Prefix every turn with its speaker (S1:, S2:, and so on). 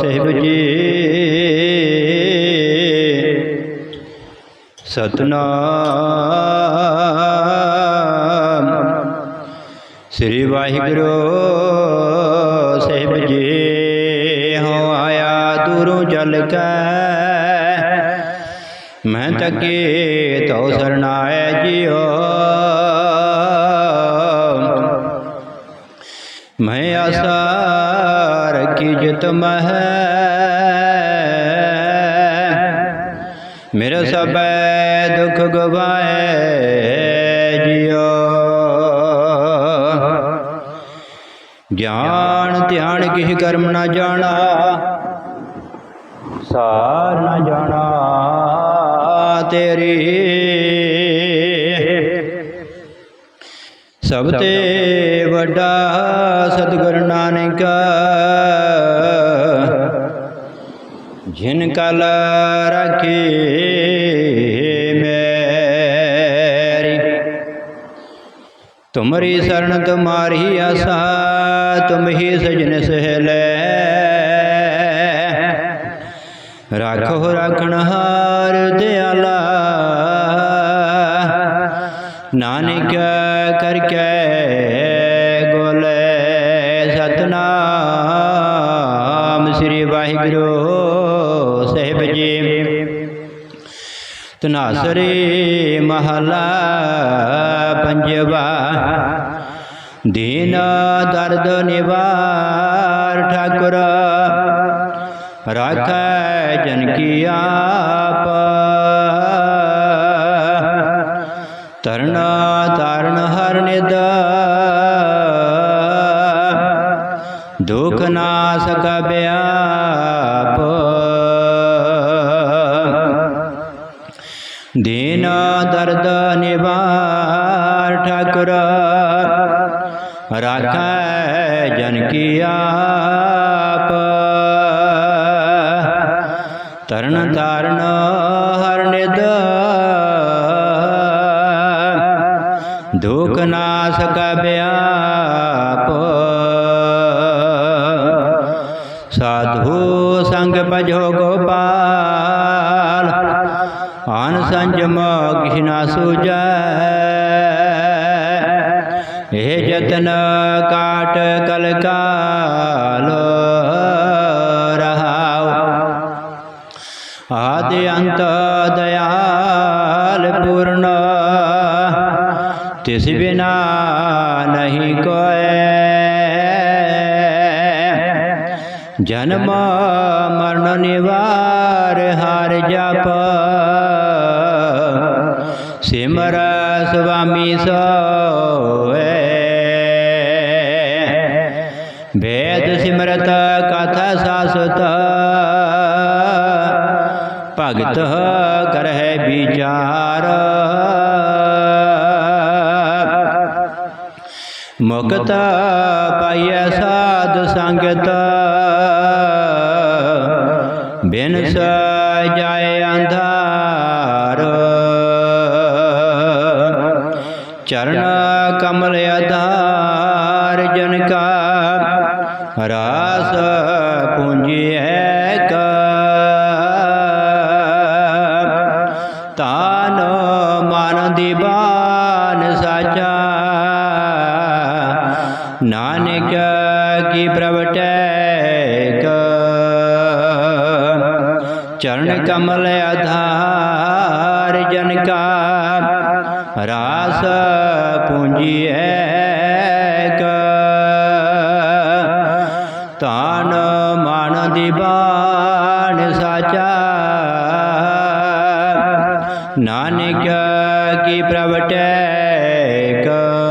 S1: ਸਹਿਬ ਜੀ ਸਤਨਾਮ ਸ੍ਰੀ ਵਾਹਿਗੁਰੂ ਸਹਿਬ ਜੀ ਹਉ ਆਇਆ ਦੂਰੋਂ ਚੱਲ ਕੇ ਮੈਂ ਤੱਕੇ ਤਉ ਸਰਣਾਏ ਜਿਓ ਮੈਂ ਆਸਾ ਇਜਤ ਮਹਿ ਮੇਰੇ ਸਭੇ ਦੁੱਖ ਗਵਾਏ ਜਿਉ ਗਿਆਨ ਧਿਆਨ ਕਿਸ ਕਰਮ ਨਾ ਜਾਣਾ ਸਾਰ ਨਾ ਜਾਣਾ ਤੇਰੀ ਸਭ ਤੇ ਵੱਡਾ ਸਤਿਗੁਰ ਨਾਨਕਾ जिनका रखे मेरी तुम्हारी शरण तुम्हारी आशा तुम ही सजन सहले राखो राखण हार दयाला नानक तनासरी महला पंजवा दीन दर्द निवार ठाकुर रख जन की तरण तारण हर निदा মর্দ নিবার ঠাকুর রাখ जन तरण तारण हरण दुख नाश कब्याप साधु संग भजोगो ध्यान संजम घृणा सुज हे जतन काट कल कालो रहाओ आदि अंत दयाल पूर्ण तिस बिना नहीं कोय जन्म मरण निवार हार जाप ਭਗਤ ਕਰਹਿ ਵਿਚਾਰ ਮੁਕਤ ਪਾਈਐ ਸਾਧ ਸੰਗਤ ਬਿਨ ਜਾਏ ਅੰਧਾਰ ਚਰਨ ਕਮਲ ਅਧਾਰ ਚਰਨ ਕਮਲ ਆਧਾਰ ਜਨ ਕਾ ਰਾਸ ਪੂੰਜੀ ਐਕ ਤਾਨ ਮਨ ਦੀਬਾਨ ਸਾਚਾ ਨਾਨਕ ਕੀ ਪ੍ਰਵਟੈ ਕਾ